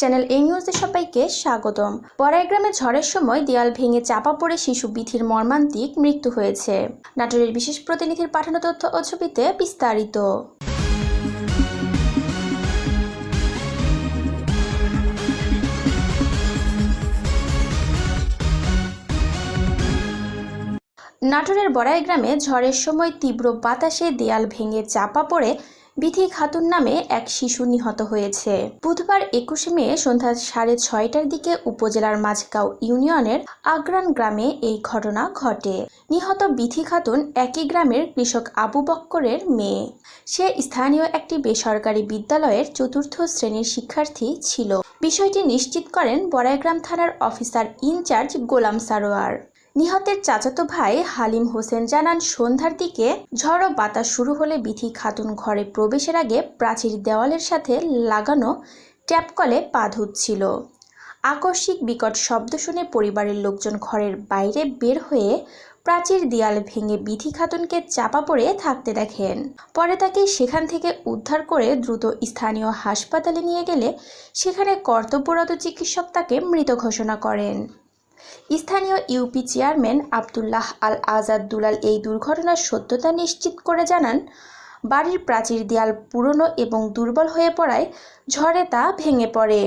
Channel এই নিউজে সবাইকে স্বাগতম। বড়াই গ্রামে ঝড়ের সময় দেয়াল ভেঙে চাপা পড়ে শিশু বিথির মর্মান্তিক মৃত্যু হয়েছে। নাটোরের বিশেষ প্রতিনিধির পাঠানো তথ্য ও ছবিতে বিস্তারিত। নাটোরের বড়াই গ্রামে ঝড়ের সময় তীব্র বাতাসে দেয়াল ভেঙে চাপা পড়ে বিথি খাতুন নামে এক শিশু নিহত হয়েছে। বুধবার একুশে মে সন্ধ্যা সাড়ে ছয়টার দিকে উপজেলার মাঝগাঁও ইউনিয়নের আগ্রান গ্রামে এই ঘটনা ঘটে। নিহত বিথি খাতুন একই গ্রামের কৃষক আবু বক্করের মেয়ে। সে স্থানীয় একটি বেসরকারি বিদ্যালয়ের চতুর্থ শ্রেণির শিক্ষার্থী ছিল। বিষয়টি নিশ্চিত করেন বড়াইগ্রাম থানার অফিসার ইনচার্জ গোলাম সারোয়ার। নিহতের চাচাতো ভাই হালিম হোসেন জানান, সন্ধ্যার দিকে ঝড়ো বাতাস শুরু হলে বিথি খাতুন ঘরে প্রবেশের আগে প্রাচীর দেওয়ালের সাথে লাগানো ট্যাপকলে পা ধুচ্ছিল। আকস্মিক বিকট শব্দ শুনে পরিবারের লোকজন ঘরের বাইরে বের হয়ে প্রাচীর দেয়াল ভেঙে বিথি খাতুনকে চাপা পড়ে থাকতে দেখেন। পরে তাকে সেখান থেকে উদ্ধার করে দ্রুত স্থানীয় হাসপাতালে নিয়ে গেলে সেখানে কর্তব্যরত চিকিৎসক তাকে মৃত ঘোষণা করেন। স্থানীয় ইউপি চেয়ারম্যান আবদুল্লাহ আল আজাদ দুলাল এই দুর্ঘটনার সত্যতা নিশ্চিত করে জানান, বাড়ির প্রাচীর দেয়াল পুরনো এবং দুর্বল হয়ে পড়ায় ঝড়ে তা ভেঙে পড়ে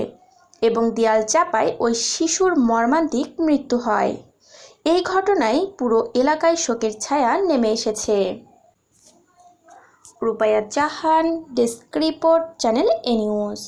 এবং দেয়াল চাপায় ওই শিশুর মর্মান্তিক মৃত্যু হয়। এই ঘটনায় পুরো এলাকায় শোকের ছায়া নেমে এসেছে। Rupaya Jahan desk report, channel A news.